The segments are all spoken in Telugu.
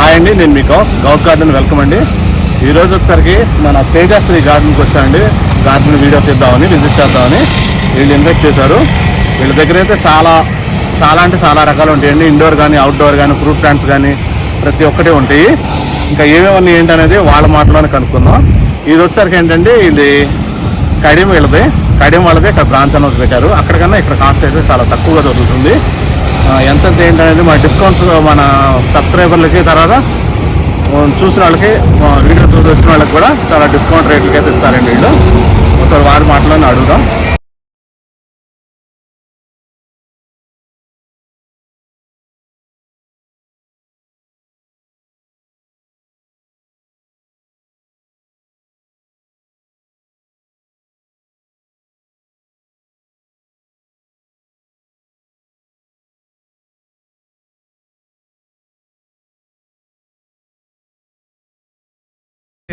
హాయ్ అండి నేను మీ గౌస్ గౌస్ గార్డెన్ వెల్కమ్ అండి. ఈరోజు ఒకసారికి వచ్చేసరికి మన తేజశ్రీ గార్డెన్కి వచ్చానండి. గార్డెన్ వీడియో తీద్దామని విజిట్ చేద్దామని వీళ్ళు ఇన్వైట్ చేశారు. వీళ్ళ దగ్గర అయితే చాలా చాలా అంటే చాలా రకాలు ఉంటాయండి. ఇండోర్ కానీ అవుట్డోర్ కానీ ఫ్రూట్ ప్లాంట్స్ కానీ ప్రతి ఒక్కటి ఉంటాయి. ఇంకా ఏమేమన్నీ ఏంటనేది వాళ్ళ మాటలోనే కనుక్కుందాం. ఇది వచ్చేసరికి ఏంటంటే ఇది కడియం వీళ్ళది. కడియం వాళ్ళది ఇక్కడ బ్రాంచ్ అనేది పెట్టారు. అక్కడికన్నా ఇక్కడ కాస్ట్ అయితే చాలా తక్కువగా దొరుకుతుంది. ఎంత ఏంటనేది మన డిస్కౌంట్స్ మన సబ్స్క్రైబర్లకి తర్వాత చూసిన వాళ్ళకి వీడియో చూసి వచ్చిన వాళ్ళకి కూడా చాలా డిస్కౌంట్ రేట్లకి అయితే ఇస్తారండి వీళ్ళు. ఒకసారి వారి మాటలోనే అడుగుదాం.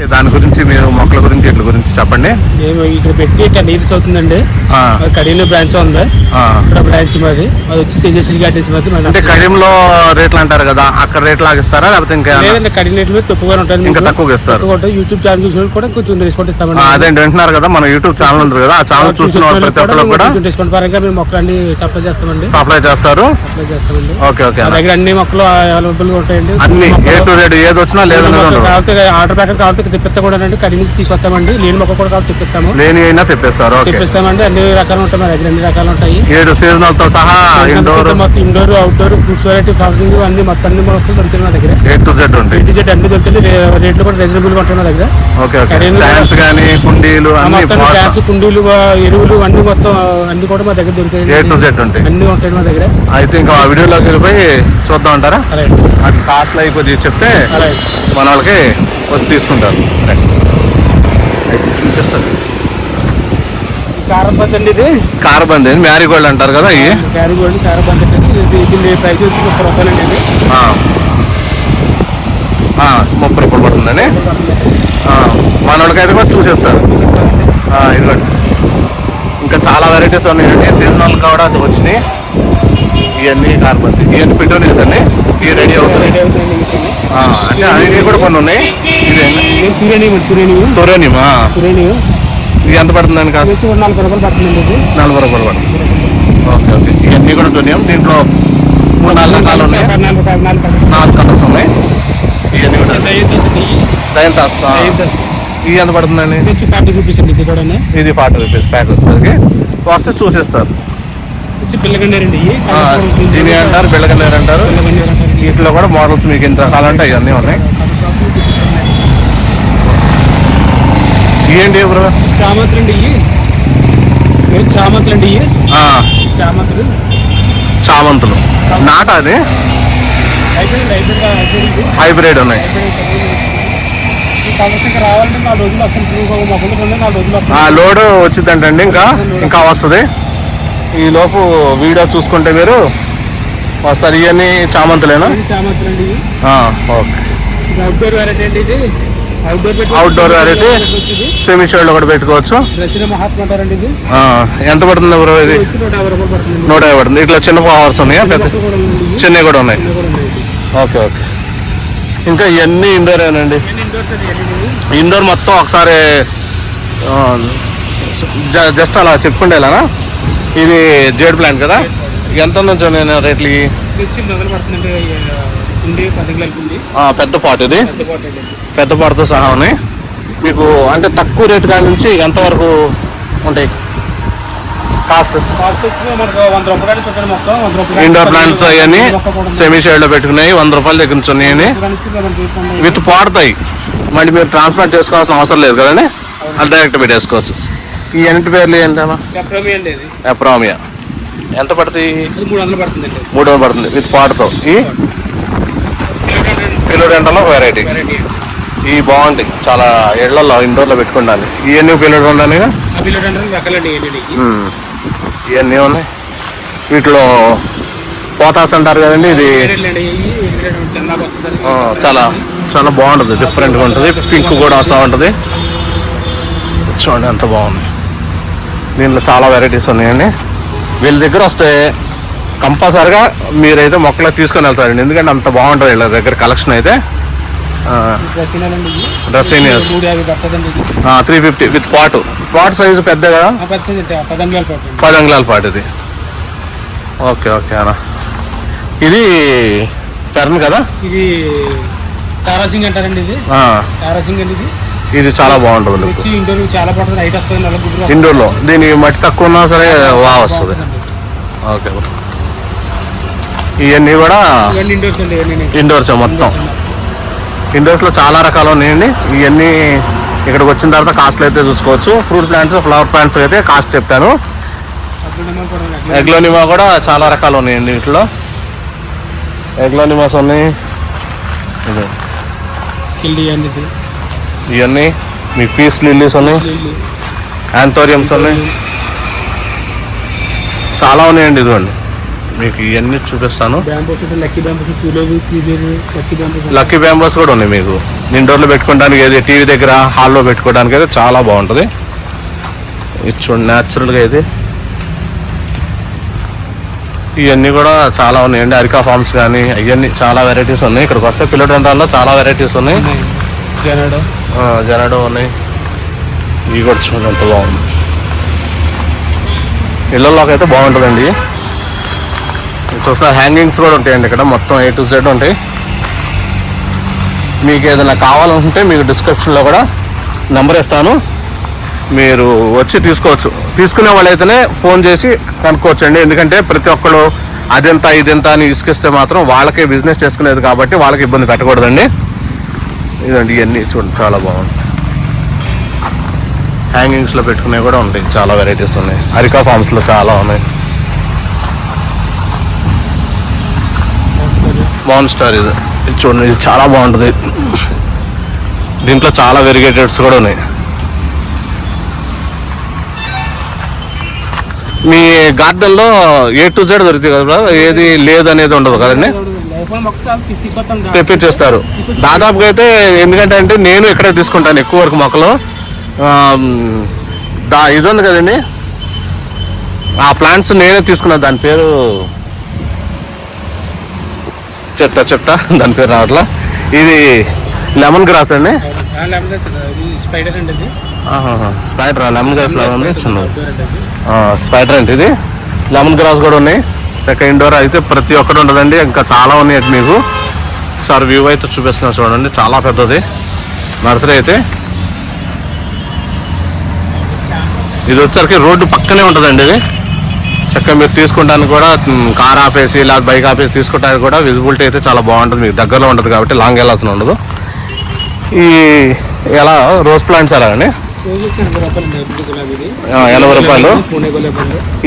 దాని గురించి మొక్కల గురించి ఇట్ల గురించి చెప్పండి. మేము ఇక్కడ పెట్టి టెన్ ఇయర్స్ అవుతుందండి కడియంలో బ్రాంచ్ ఉంది. ఇక్కడ బ్రాంచ్ మాది. అది వచ్చి తేజస్వి గార్డెన్స్ మాది అంటే కడియంలో రేట్లు అంటారు కదా అక్కడ రేట్లు ఆగిస్తారా లేకపోతే ఇంకా? లేదండి కడియం రేట్లు తక్కువగా ఉంటుంది. ఇంకా మీకు. తక్కువగా ఇస్తారు. యూట్యూబ్ ఛానల్ చూసిన కూడా కొంచెం డిస్కౌంట్ ఇస్తామండి. అదేంటి వింటున్నారు కదా మన యూట్యూబ్ ఛానల్ ఉంది కదా ఆ ఛానల్ చూసిన ప్రతి ఒక్కరు కూడా కొంచెం డిస్కౌంట్ పరంగా మేము మొక్కలు అన్ని సప్లై చేస్తామండి. అప్లై చేస్తారు. సప్లై చేస్తామండి. ఓకే ఓకే దగ్గర అన్ని మొక్కలు అవైలబుల్గా ఉంటాయండి. అన్ని ఏ టు ఏది వచ్చినా కావాలంటే ఆర్డర్ ప్యాకెట్ కావాలంటే తెప్పిస్తా కూడా అండి కడి నుంచి తీసుకొస్తామండి. లేని మొక్క కూడా కావాలి తెప్పిస్తాము. లేని అయినా తెప్పిస్తారు తెప్పిస్తామండి. అన్ని రకాలు ఉంటాయి మా దగ్గర అన్ని రకాలు ఉంటాయి. ఏడు సీజనల్తో సహా ఇండోర్ మొత్తం indoor outdoor fruits variety flowering అన్ని మొత్తం అన్ని మొక్కలు దొరుకుతాయి మా దగ్గర. ఏ టు జెడ్ ఉంటాయి ఇంటి చెట్టు అన్ని దొరుకుతాయి రేట్లు కూడా రీజనబుల్గా ఉంటాయి మా దగ్గర. ఓకే స్టాండ్స్ కానీ కుండీలు అన్ని మొత్తం గ్యాస్ కుండీలు ఎరువులు అన్ని మొత్తం అన్ని కూడా మా దగ్గర ఏ టు దొరుకుతాయి జెడ్ ఉంటాయి అన్ని ఉంటాయి మా దగ్గర. అయితే ఇంకా ఆ వీడియోలోకి వెళ్ళిపోయి చూద్దాం అంటారా? అది కాస్ట్లు అయిపోయి చెప్తే మన వాళ్ళకి వచ్చి తీసుకుంటారు. అయితే చూపిస్తాను ఈ కారం బంద్ అండి ఇది కార్బంద్ మ్యారీగోల్డ్ అంటారు కదా ఇవి క్యారీ గోల్డ్ కారం బంద్ అండి ఇది ప్రైస్ వచ్చి ముప్పై రూపాయలు అండి ఇది. ముప్పై రూపాయలు పడుతుందండి. మనోడికైతే కూడా చూసేస్తారు. ఇదిగోండి. ఇంకా చాలా వెరైటీస్ ఉన్నాయండి. సీజనల్ కూడా వచ్చినాయి. ఇవన్నీ కార్బన్స్ ఇవన్నీ అండి. ఇవి రెడీ అవుతుంది. అంటే అవి కూడా కొన్ని ఉన్నాయి. తొరేనిమా తురేని ఇది ఎంత పడుతుందండి కాస్ట్? వచ్చి ఒక నలభై రూపాయలు పడుతుందండి ఇది. నలభై రూపాయలు పడుతుంది. Okay okay. ఇవన్నీ కూడా తొనియం దీంట్లో మూడు నాలుగు రకాలు ఉన్నాయి. నాలుగు కలర్స్ ఉన్నాయి. ఇవన్నీ కూడా దోశ. ఇది ఎంత పడుతుందండి వచ్చి ఫార్టీ రూపీస్ అండి ఇది కూడా ఇది ఫార్టీ రూపీస్ ప్యాక్ వచ్చేసరికి. వస్తే చూసేస్తారు. ఆ, దీని అంటారు. పిల్లగండారు అంటారు. వీటిలో కూడా మోడల్స్ మీకు ఎన్ని రకాలు అంటే ఇవన్నీ ఉన్నాయి. ఇవేంటి బ్రో? చామంతులు అండి ఇవి. చామంతులు అండి ఇవి? చామంతులు. చామంతులు. నాట అది? హైబ్రిడ్ ఉన్నాయి. లోడ్ వచ్చిందంటండి ఇంకా? ఇంకా వస్తుంది? ఈ లోపు వీడియో చూసుకుంటే మీరు వస్తారు ఇవన్నీ చామంతులేనా? చామంతులు అండి ఓకే. అవుట్డోర్ వెరైటీ అండి ఇది. అవుట్డోర్ పెట్టి అవుట్డోర్ వెరైటీ ఇది. సెమీ షేడ్ కూడా పెట్టుకోవచ్చు ఎంత పడుతుంది బ్రో ఇది? నూట యాభై పడుతుంది. ఇట్లా చిన్న ఫ్లవర్స్ ఉన్నాయా? పెద్ద. చిన్నవి కూడా ఉన్నాయి. Okay okay. ఇంకా ఇవన్నీ ఇండోరేనండి. ఇండోర్ మొత్తం ఒకసారి జస్ట్ అలా చెప్పుకుండేలానా ఇది జేడ్ ప్లాంట్ కదా? ఎంత ఉన్నాయి రేట్లు పెద్ద పాట్ ఇది. పెద్ద పాటతో సహా ఉన్నాయి. మీకు అంటే తక్కువ రేటు కాడి నుంచి ఎంతవరకు ఉంటాయి? కాస్ట్ ఇండోర్ ప్లాంట్స్ అవన్నీ. సెమీ షేడ్లో పెట్టుకున్నాయి వంద రూపాయల దగ్గర నుంచి ఉన్నాయని. విత్ పాడుతాయి. మళ్ళీ మీరు ట్రాన్స్ప్లాంట్ చేసుకోవాల్సిన అవసరం లేదు కదండి? అది డైరెక్ట్ పెట్టేసుకోవచ్చు ఈ ఎన్నిటి పేర్లు ఏంటమ్మా? అప్రామియా ఎంత పడుతుంది? మూడు వందలు పడుతుందండి మూడు వందలు పడుతుంది విత్ పాటతో. ఈ? కిలో రెండలో వెరైటీ ఈ బాగుంటాయి చాలా ఇళ్ళలో ఇండోర్లో పెట్టుకుండాలి ఇవన్నీ కిలో ఉండాలి ఇవన్నీ ఉన్నాయి. వీటిలో పోతాస్ అంటారు కదండి ఇది? చాలా చాలా బాగుంటుంది. డిఫరెంట్గా ఉంటుంది. పింక్ కూడా వస్తూ ఉంటుంది. చూడండి ఎంత బాగుంది. దీంట్లో చాలా వెరైటీస్ ఉన్నాయండి. వీళ్ళ దగ్గర వస్తే కంపల్సరిగా మీరైతే మొక్కలు తీసుకొని వెళ్తారండి. ఎందుకంటే అంత బాగుంటుంది వీళ్ళ దగ్గర కలెక్షన్ అయితే. త్రీ ఫిఫ్టీ విత్ పాటు. పాట్ సైజు పెద్ద కదా? పది అంగుళాల పాటు ఇది ఓకే ఓకే అన్న. ఇది టర్న్ కదా? ఇది తారాసింగ్ అంటారండి ఇది. తారాసింగ్ అండి ఇది. ఇది చాలా బాగుంటుంది ఇండోర్లో దీని మట్టి తక్కువ ఉన్నా సరే వా వస్తుంది. ఓకే. ఇవన్నీ కూడా ఇండోర్స్ మొత్తం. ఇండోర్స్లో చాలా రకాలు ఉన్నాయండి. ఇవన్నీ ఇక్కడికి వచ్చిన తర్వాత కాస్ట్లు అయితే చూసుకోవచ్చు. ఫ్రూట్ ప్లాంట్స్ ఫ్లవర్ ప్లాంట్స్ అయితే కాస్ట్ చెప్తాను. ఎగ్లోనిమా కూడా చాలా రకాలు ఉన్నాయండి వీటిలో. ఎగ్లోనిమాస్ ఉన్నాయి. ఇది. ఇవన్నీ మీ పీస్ లిల్లీస్ ఉన్నాయి లిల్లీ. యాంథోరియంస్ ఉన్నాయి చాలా ఉన్నాయండి ఇదిగోండి. మీకు ఇవన్నీ చూపిస్తాను. లక్కీ బ్యాంబోస్ కూడా ఉన్నాయి మీకు. ఇండోర్లో పెట్టుకోవడానికి ఏది టీవీ దగ్గర హాల్లో పెట్టుకోవడానికి అయితే చాలా బాగుంటుంది. ఇది చూడండి న్యాచురల్గా అయితే. ఇవన్నీ కూడా చాలా ఉన్నాయండి. అరికా ఫార్మ్స్ కానీ అవన్నీ చాలా వెరైటీస్ ఉన్నాయి. ఇక్కడికి వస్తే పిల్లడంతాల్లో చాలా వెరైటీస్ ఉన్నాయి. జనాడో? ఆ, జనాడో ఉన్నాయి. ఇవి కూడా చూడండి ఎంత బాగుంది ఇళ్ళల్లోకి అయితే బాగుంటుందండి. చూసిన హ్యాంగింగ్స్ కూడా ఉంటాయండి ఇక్కడ. మొత్తం ఏ టు జెడ్ ఉంటాయి. మీకు ఏదైనా కావాలనుకుంటే మీకు డిస్క్రిప్షన్లో కూడా నెంబర్ ఇస్తాను. మీరు వచ్చి తీసుకోవచ్చు. తీసుకునే వాళ్ళైతేనే ఫోన్ చేసి కనుక్కోవచ్చండి. ఎందుకంటే ప్రతి ఒక్కరు అదెంత ఇదెంత అని ఇసుకిస్తే మాత్రం వాళ్ళకే బిజినెస్ చేసుకునేది కాబట్టి వాళ్ళకి ఇబ్బంది పెట్టకూడదండి. ఇదండి ఇవన్నీ చూడండి చాలా బాగుంది. హ్యాంగింగ్స్లో పెట్టుకునేవి కూడా ఉంటాయి చాలా వెరైటీస్ ఉన్నాయి. హరికా ఫార్మ్స్లో చాలా ఉన్నాయి. మాన్స్టార్ ఇది. ఇది చూడండి ఇది చాలా బాగుంటుంది. దీంట్లో చాలా వెరిగేటెడ్స్ కూడా ఉన్నాయి. మీ గార్డెన్లో ఏ టు జెడ్ దొరుకుతాయి కదా ఏది లేదనేది ఉండదు కదండి? తెప్పించేస్తారు దాదాపుగా అయితే ఎందుకంటే అంటే నేను ఇక్కడే తీసుకుంటాను ఎక్కువ వరకు మొక్కలు. దా ఇది ఉంది కదండి. ఆ ప్లాంట్స్ నేనే తీసుకున్నాను. దాని పేరు చెప్తా చెప్తా. దాని పేరు రావట్లా. ఇది లెమన్ గ్రాస్ అండి. స్పైడర్ లెమన్ గ్రాస్ లాగా ఉంది చిన్నది. అండి స్పైడర్ అంటే ఇది. లెమన్ గ్రాస్ కూడా ఉన్నాయి. చక్క ఇండోర్ అయితే ప్రతి ఒక్కటి ఉండదండి. ఇంకా చాలా ఉన్నాయి మీకు. సార్ వ్యూ అయితే చూపిస్తున్నా చూడండి. చాలా పెద్దది. నర్సరీ అయితే. ఇది వచ్చరికి రోడ్డు పక్కనే ఉంటుందండి ఇది. చక్కగా మీరు తీసుకోవడానికి కూడా కార్ ఆపేసి లేదా బైక్ ఆపేసి తీసుకోవడానికి కూడా విజిబిలిటీ అయితే చాలా బాగుంటుంది. మీకు దగ్గరలో ఉంటుంది కాబట్టి లాంగ్ వెళ్ళాల్సిన ఉండదు. ఈ ఎలా రోజ్ ప్లాంట్స్ ఎలా అండి? ఎనభై రూపాయలు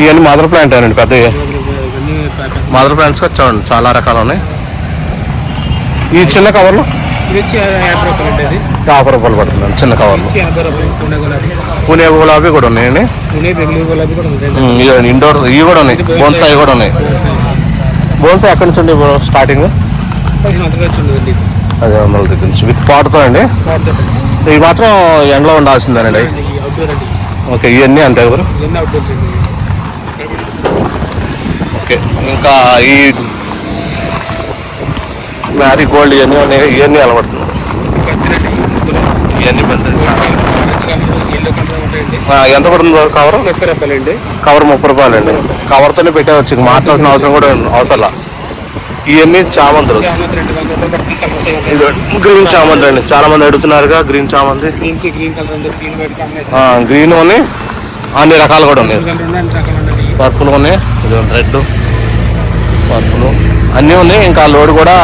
ఇవన్నీ మదర్ ప్లాంట్ అండి పెద్దవి ఇరవై రూపాయలు. ఇవన్నీ ప్యాకెట్ మదర్ ప్లాంట్స్ కూడా చూడండి చాలా రకాలు ఉన్నాయి. ఈ చిన్న కవర్లు? యాభై రూపాయలు అండి ఇది యాభై రూపాయలు పడుతుంది చిన్న కవర్లు. పూణే గులాబీ. కూడా ఉన్నాయండి. ఇండోర్ ఇవి కూడా ఉన్నాయి. బోన్సాయి. కూడా ఉన్నాయి. బోన్సాయి. ఎక్కడి నుంచి అండి స్టార్టింగ్? అదే వందల దగ్గర నుంచి. విత్ పాటుతో అండి? ఇవి మాత్రం ఎండలో ఉండాల్సిందేనండి. ఓకే ఇవన్నీ అంతే ఎవరు అండి. ఓకే. ఇంకా ఈ మ్యారీ గోల్డ్ ఇవన్నీ ఉన్నాయి. ఇవన్నీ అలవడుతుంది ఇవన్నీ ఎంత పడుతుంది కవర్ ముప్పై రూపాయలు అండి. కవర్ ముప్పై రూపాయలు అండి. కవర్తోనే పెట్టవచ్చు ఇంక మార్చాల్సిన అవసరం కూడా అవసరం ఇవన్నీ చామంతులు. గ్రీన్ చామంతి అండి. చాలా మంది అడుగుతున్నారుగా గ్రీన్ చామంతి. గ్రీన్కి గ్రీన్ కలర్ ఉంది గ్రీన్ వైట్ కాంబినేషన్ ఆ, గ్రీన్ ఉన్నాయి. అన్ని రకాలు కూడా ఉన్నాయి. పర్పుల్ ఉన్నాయి ఇది రెడ్ పర్పుల్ అన్నీ ఉన్నాయి. ఇంకా లోడ్ కూడా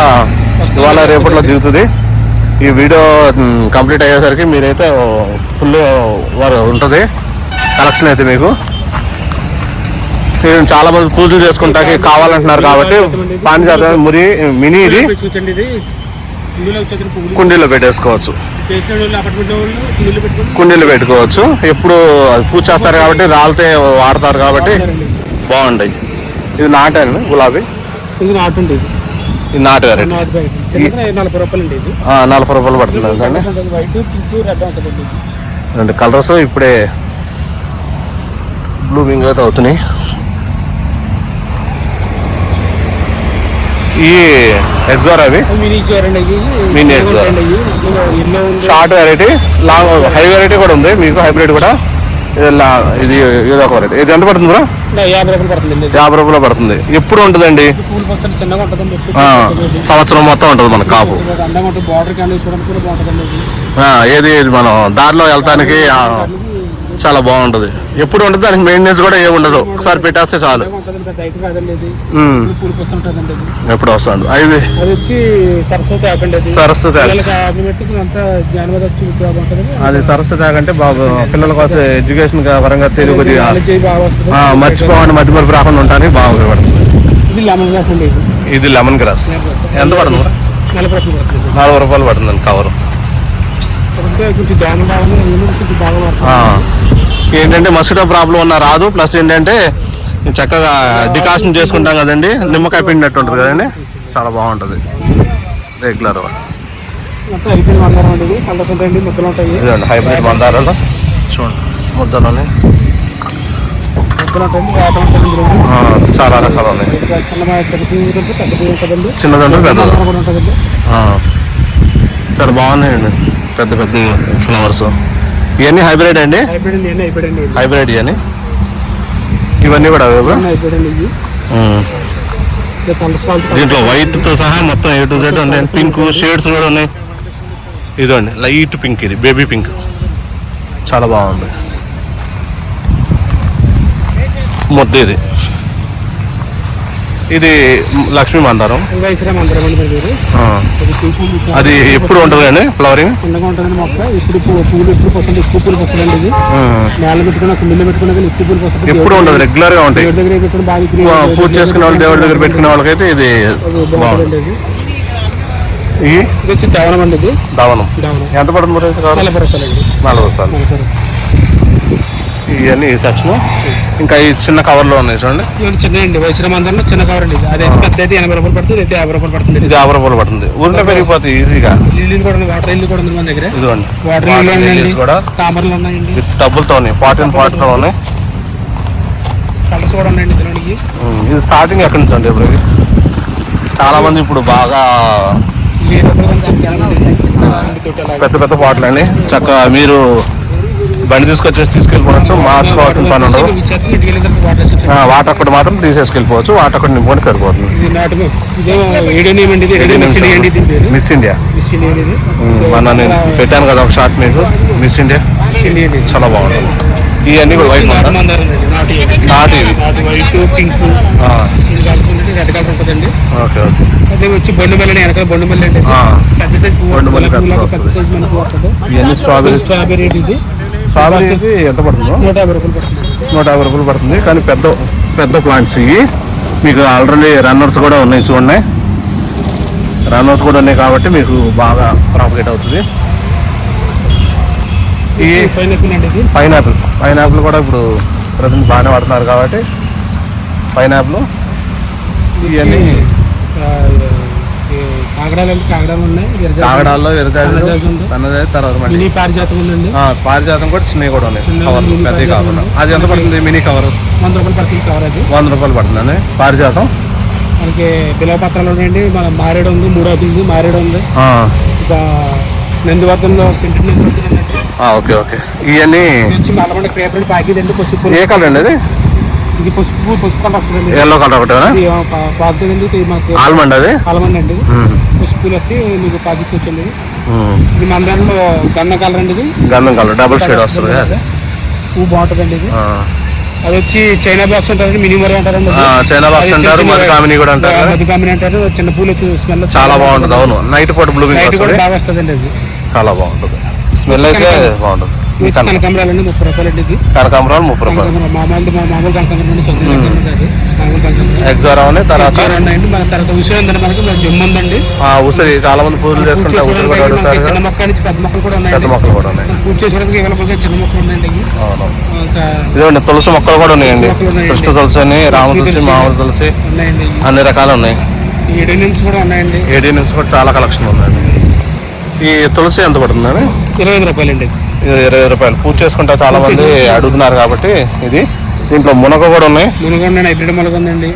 ఇవాళ రేపట్లో దిగుతుంది. ఈ వీడియో కంప్లీట్ అయ్యేసరికి మీరైతే ఫుల్ వారు ఉంటుంది. కలెక్షన్ అయితే మీకు. చాలా మంది పూజలు చేసుకుంటాకి కావాలంటున్నారు కాబట్టి పాండిజాత మురి మినీ ఇది. కుండీలో పెట్టేసుకోవచ్చు. కుండీలు కుండీలో పెట్టుకోవచ్చు. ఎప్పుడు అది పూజ చేస్తారు కాబట్టి రాలితే వాడతారు కాబట్టి. బాగుంటాయి. ఇది నాటాను గులాబీ. ఇది నాటు ఉంది ఇది. నాటు వెరైటీ నలభై రూపాయలు అండి ఇది. నలభై రూపాయలు పడుతుంది వైట్ పింక్ రెడ్ రెండు కలర్స్ ఇప్పుడే బ్లూమింగ్ అయితే అవుతున్నాయి. ఈ ఎగ్జార్ అవి? మినీ ఉంది. Short variety long high variety కూడా ఉంది. మీకు హైబ్రిడ్ కూడా? ఇది ఇది ఒక వెరైటీ ఇది ఎంత పడుతుంది బ్రో? యాభై రూపాయలు పడుతుందండి ఇది. యాభై రూపాయలు పడుతుంది. ఎప్పుడు ఉంటుందండి? సంవత్సరం మొత్తం ఉంటుంది మన కాపు. ఏది ఇది మనం దారిలో వెళ్తానికి ఆ, చాలా బాగుంటుంది. ఎప్పుడు ఉంటుంది దానికి మెయింటెనెన్స్ కూడా ఏమి ఉండదు. ఒకసారి పెట్టేస్తే చాలు. ఎప్పుడు వస్తాడు. అవి అది వచ్చి సరస్వతి సరస్వతి అది సరస్వతి తాగంటే బాబు పిల్లల కోసం ఎడ్యుకేషన్ పరంగా తెలుగు మర్చిపోవాలి మధ్య మరపు రాకుండా ఉండడానికి బాగా ఉపయోగపడుతుంది ఇది లెమన్ అండి ఇది లెమన్ గ్రాస్. ఎంత పడుతుంది? నలభై రూపాయలు పడుతుంది. కవర్ అంటే కొంచెం డ్యామ్ బాగా కొంచెం బాగా పడుతుంది ఏంటంటే మస్కిటో ప్రాబ్లం ఉన్న రాదు. ప్లస్ ఏంటంటే చక్కగా డికాషన్ చేసుకుంటాం కదండి. నిమ్మకాయ పిండినట్టు ఉంటుంది కదండి. చాలా బాగుంటుంది. రెగ్యులర్ ఉంటాయండి ఉంటాయి ఇదండి హైబ్రిడ్ మందారాలు. చూడండి ముద్దలోనే. ముద్దలు చాలా రకాలు ఉన్నాయి. చిన్నదండి చిన్న ఉంటుంది పెద్దది చాలా బాగున్నాయండి. పెద్ద పెద్ద ఫ్లవర్స్ ఇవన్నీ హైబ్రిడ్ అండి? హైబ్రిడ్ ఇవన్నీ ఇవన్నీ? కూడా దీంట్లో వైట్తో సహా మొత్తం ఏ టు జెడ్ ఉన్నాయి పింక్ షేడ్స్ కూడా ఉన్నాయి. ఇదండి లైట్ పింక్ ఇది బేబీ పింక్ చాలా బాగుంది. ముద్ద ఇది. ఇది లక్ష్మీ మందారం. అది ఎప్పుడు ఉంటుంది ఫ్లవరింగ్? ఇప్పుడు ఎప్పుడు వస్తుంది ఎక్కువ పూలు వస్తుందండి ఇది. నేల పెట్టుకుని ఒక మిల్లు పెట్టుకున్నా కానీ ఎక్కువ పూలు వస్తుంది ఎప్పుడు ఉండదు రెగ్యులర్గా ఉంటాయి. పూజ చేసుకునే వాళ్ళు దేవుడి దగ్గర పెట్టుకునే వాళ్ళకైతే ఇది ఇది వచ్చి దవనం అండి ఇది. దవనం ఎంత పడుతుంది? నలభై రూపాయలు. ఇవన్నీ ఈ సెక్షన్? ఇంకా ఈ చిన్న కవర్లో ఉన్నాయి చూడండి. ఇది చిన్న అండి వైశ్రా మందిరంలో చిన్న కవర్ అండి. అదైతే పెద్ద అయితే ఎనభై రూపాయలు పడుతుంది అయితే యాభై రూపాయలు పడుతుంది. ఇది యాభై రూపాయలు పడుతుంది. ఊరిలో పెరిగిపోతాయి ఈజీగా లిల్లీలు కూడా ఉన్నాయి వాటర్ లిల్లీ కూడా ఉంది మన దగ్గర. ఇదిగోండి. వాటర్ లిల్లీస్ కూడా తామరలు ఉన్నాయండి. డబ్బులతో ఉన్నాయి పాట్ అండ్ పాట్తో ఉన్నాయి. కలర్స్ కూడా ఉన్నాయండి ఉమ్, ఇది స్టార్టింగ్ ఎక్కడి నుంచి అండి ఇప్పుడు ఇది? చాలా మంది ఇప్పుడు బాగా ఉంది. పెద్ద పెద్ద పాటలు అండి. చక్కగా మీరు బండి తీసుకొచ్చేసి తీసుకెళ్ళిపోవచ్చు. మార్చుకోవాల్సిన పని ఉండదు. వాటర్ ఒక్కటి మాత్రం తీసేసుకెళ్ళిపోవచ్చు. వాటర్ ఒక్కటి నింపుకొని సరిపోతుంది. మిస్ ఇండియా మొన్న నేను పెట్టాను కదా ఒక షార్ట్ మీకు. Miss India. చాలా బాగుంటుంది. ఇవన్నీ కూడా వైట్ నాటు వైట్ పింక్. రెడ్ కలర్ ఉంటుందండి. Okay okay. అదే వచ్చి బొండు మల్లి వెనకాల బొండు మల్లి అండి. ఆ. పెద్ద సైజ్ పువ్వు బొండు మల్లి పెద్ద. సైజ్ మన వస్తుంది. ఇవన్నీ స్ట్రాబెరీ స్ట్రాబెరీ ఇది స్ట్రాబెరీ ఎంత పడుతుందో? నూట యాభై రూపాయలు పడుతుంది. నూట యాభై రూపాయలు పడుతుంది. కానీ పెద్ద పెద్ద ప్లాంట్స్ ఇవి. మీకు ఆల్రెడీ రన్నర్స్ కూడా ఉన్నాయి చూడండి. రన్నర్స్ కూడా ఉన్నాయి కాబట్టి మీకు బాగా ప్రాఫిట్ అవుతుంది. ఈ పైనాపిల్ అండి ఇది పైనాపిల్ పైనాపిల్ కూడా ఇప్పుడు ప్రజెంట్ బాగానే వాడుతున్నారు కాబట్టి పైనాపిల్ ఇవన్నీ కాగడాలు అంటే కాగడాలు ఉన్నాయి కాగడాల్లో ఉంది. సన్నజాజి తర్వాత మినీ పారిజాతం ఉందండి పారిజాతం కూడా చిన్నవి కూడా ఉన్నాయి. కవర్ పారిజాతం కాకుండా. అది ఎంత పడుతుంది? మినీ కవర్ వంద రూపాయలు పడుతుంది కవర్ అది. వంద రూపాయలు పడుతుందండి. పారిజాతం. మనకి బిలవ పత్రాలు ఉన్నాయండి. మన మారేడు ఉంది మూడోది ఉంది మారేడు ఉంది. ఇంకా నందివర్ధంలో సెంటర్ ఓకే ఓకే. ఇవన్నీ నల్లమండ క్రేపర్ ప్యాకేజ్ అండి ఏ కలర్ అండి అది? ఇది పసుపు పసుపు కంట వస్తుందండి ఎల్లో కలర్ ఒకటేనా ఇది పాకుతుందండి ఇది మనకి ఆల్మండ్ అది? అలమండి అండి. పసుపులు వస్తే మీకు ఉమ్. ఇది మన దాంట్లో గన్న కలర్ అండి ఇది. గంధం కలర్ డబుల్ షేడ్ వస్తుంది. అది. పువ్వు బాగుంటుందండి ఇది. అది వచ్చి చైనా బాక్స్ అంటారు మినీ మరీ అంటారండి చైనా బాక్స్ అంటారు మధు కామిని కూడా అంటారు. మధు కామిని అంటారు. చిన్న పూలు వచ్చి స్మెల్ చాలా బాగుంటుంది అవును. నైట్ పూట బ్లూమింగ్ లైట్ కూడా బాగా వస్తుందండి అది. చాలా బాగుంటుంది. స్మెల్ అయితే బాగుంటుంది. ఇది కనకాంబరాలండి ముప్పై రూపాయలు అండి ఇది. కనకాంబరాలు ముప్పై రూపాయలు. మామూలు మామూలు కనకాంబరం. తర్వాత? ఉన్నాయండి. మన తర్వాత ఉసిరి ఉందండి మనకి మన జిమ్ ఉందండి. ఉసిరి చాలా మంది పూజలు పూజ చేసుకుంటారు ఉసిరి కూడా అడుగుతారు చిన్న మొక్క నుంచి పెద్ద మొక్కలు కూడా పెద్ద ఉన్నాయండి మొక్కలు కూడా ఉన్నాయి పూజ చిన్న మొక్కలు ఉన్నాయండి తులసి మొక్కలు కూడా ఉన్నాయండి. కృష్ణ తులసి అని రామ తులసి తులసి. మామూలు తులసి. అన్ని రకాలు ఉన్నాయి. ఈ ఏడు నుంచి కూడా ఉన్నాయండి. కూడా చాలా కలెక్షన్ ఉందండి. ఈ తులసి ఎంత పడుతుందండి? ఇరవై ఐదు రూపాయలు అండి ఇది ఇరవై రూపాయలు. పూజ చేసుకుంటా చాలా మంది అడుగుతున్నారు కాబట్టి ఇది. దీంట్లో మునగ కూడా ఉన్నాయి. మునగ ఉందండి. హైబ్రిడ్ ఉందండి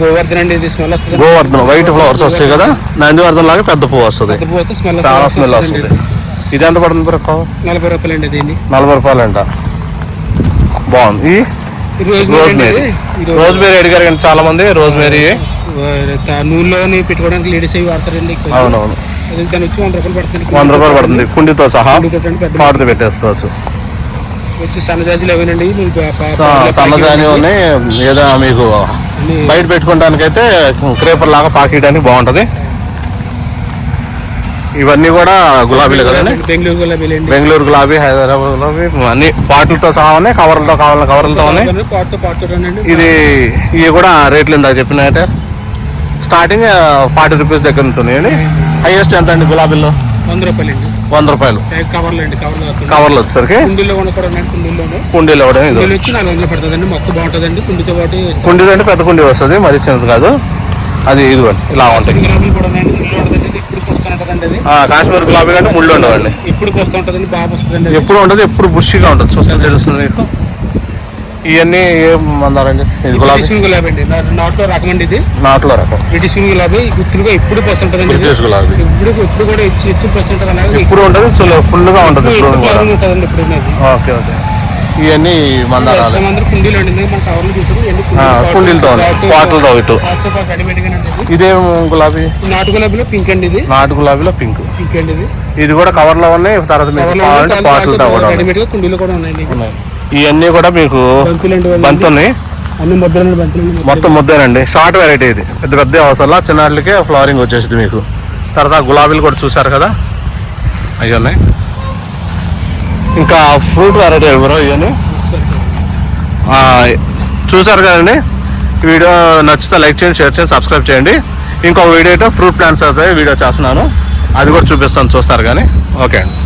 గోవర్ధన్ అండి ఇది స్మెల్ వస్తుంది. గోవర్ధనం వైట్ ఫ్లవర్స్ వస్తాయి కదా నందివర్ధన్ లాగా పెద్ద పువ్వు వస్తుంది. చాలా స్మెల్ వస్తుంది. ఇది ఎంత పడుతుంది? నలభై రూపాయలు అండి దీన్ని. నలభై రూపాయలు అంట బాగుంది. ఈ? ఈ రోజు రోజ్ మేరీ రోజ్ మేరీ అడిగారు కానీ చాలా మంది రోజ్ మేరీ నూనెలోని పెట్టుకోవడానికి లేడీస్ అవి వాడతారండి. అవునవును. దాని వచ్చి వంద రూపాయలు పడుతుంది. వంద రూపాయలు పడుతుంది. కుండితో సహా పాడుతూ పెట్టేసుకోవచ్చు. వచ్చి సన్నజాజులు అవేనండి. మీరు పా- పా- స- పావుల సన్నజాని ప్యాకెట్ ఉన్నాయి. ఏదో మీకు బయట పెట్టుకోవడానికి అయితే క్రేపర్ లాగా పాకియడానికి బాగుంటది. ఇవన్నీ కూడా గులాబీలు కదండి బెంగళూరు గులాబీలు బెంగళూరు గులాబీ హైదరాబాద్ గులాబీ అన్ని బాటిల్తో సహా ఉన్నాయి. కవర్లతో కావాలి కవర్లతో ఉన్నాయి. ఇది ఇవి కూడా రేట్లు ఇందాక చెప్పినట్టే. స్టార్టింగ్ ఫార్టీ రూపీస్ దగ్గర నుంచి ఉన్నాయండి. హైయెస్ట్ ఎంత అండి గులాబీల్లో వంద రూపాయలు అండి. వంద రూపాయలు. కవర్లు అండి కవర్లు. కవర్లు వచ్చేసరికి కుండీల్లో కూడా కూడా కుండీలు కుండీలు వచ్చి నాలుగు వందలు పడుతుందండి మొక్క బాగుంటుందండి కుండీతో పాటు కుండీ అంటే పెద్ద కుండీ వస్తుంది మరి చిన్నది కాదు. అది ఇదిగోండి ఇలా కూడా ఆ, కాశ్మీర్ గులాబీ కంటే ముళ్ళు ఉండవండి. ఇప్పుడు బాగా వస్తుందండి. ఎప్పుడు ఉండదు ఎప్పుడు బుషిగా ఉంటుంది చూస్తే తెలుస్తుంది మీకు. ఇవన్నీ ఏం మందారండి ఇది గులాబీ? బ్రిటిష్ గులాబీ అండి. నా- నాట్లో రకం అండి ఇది. నాటులో రకం. బ్రిటిష్ గులాబీ గుర్తులుగా ఇప్పుడు పోస్తుంటుందండి ఇది. బ్రిటిష్ గులాబీ. ఇప్పుడు ఇప్పుడు కూడా ఇచ్చి ఇచ్చి పోస్తుంటుంది అలాగే ఇప్పుడు ఉంటుంది చూ- ఫుల్గా ఉంటుంది ఇప్పుడు ఇప్పుడు కూడా. ఫ్లవరింగ్ ఉంటుందండి ఇప్పుడు ఉన్నది. Okay okay. ఇవన్నీ మందారాలు. అందరూ కుండీలు అండి ఇందాక మన కవర్లు తీసుకుని ఎన్ని ఆ, కుండీలతో. పాటలతో ఇటు. అండి ఇది. గులాబీ? నాటు గులాబీలో పింక్ అండి ఇది. నాటు గులాబీలో పింక్ పింక్ అండి ఇది. ఇది కూడా కవర్లో ఉన్నాయి తర్వాత మీకు కావాలంటే పాటలతో కూడా ఉన్నాయి. రెడీమేడ్గా కుండీలు కూడా ఉన్నాయండి. ఉన్నాయి. ఇవన్నీ కూడా మీకు బంతులు అండి ఇవన్నీ. బంతి ఉన్నాయి అన్ని ముద్దలండి బంతులు అండి మొత్తం ముద్దేనండి. షార్ట్ వెరైటీ ఇది. పెద్ద పెద్ద అవసరంలా చిన్నాళ్ళకే ఫ్లవరింగ్ వచ్చేసింది మీకు. తర్వాత గులాబీలు కూడా చూసారు కదా? అవి ఉన్నాయి ఇంకా ఫ్రూట్ వెరైటీ ఎవరో ఇవన్నీ? చూసారు కదండి? వీడియో నచ్చితే లైక్ చేయండి షేర్ చేయండి సబ్స్క్రైబ్ చేయండి. ఇంకో వీడియో అయితే ఫ్రూట్ ప్లాంట్స్ అయితే వీడియో చేస్తున్నాను. అది కూడా చూపిస్తాను చూస్తారు కానీ. ఓకే అండి.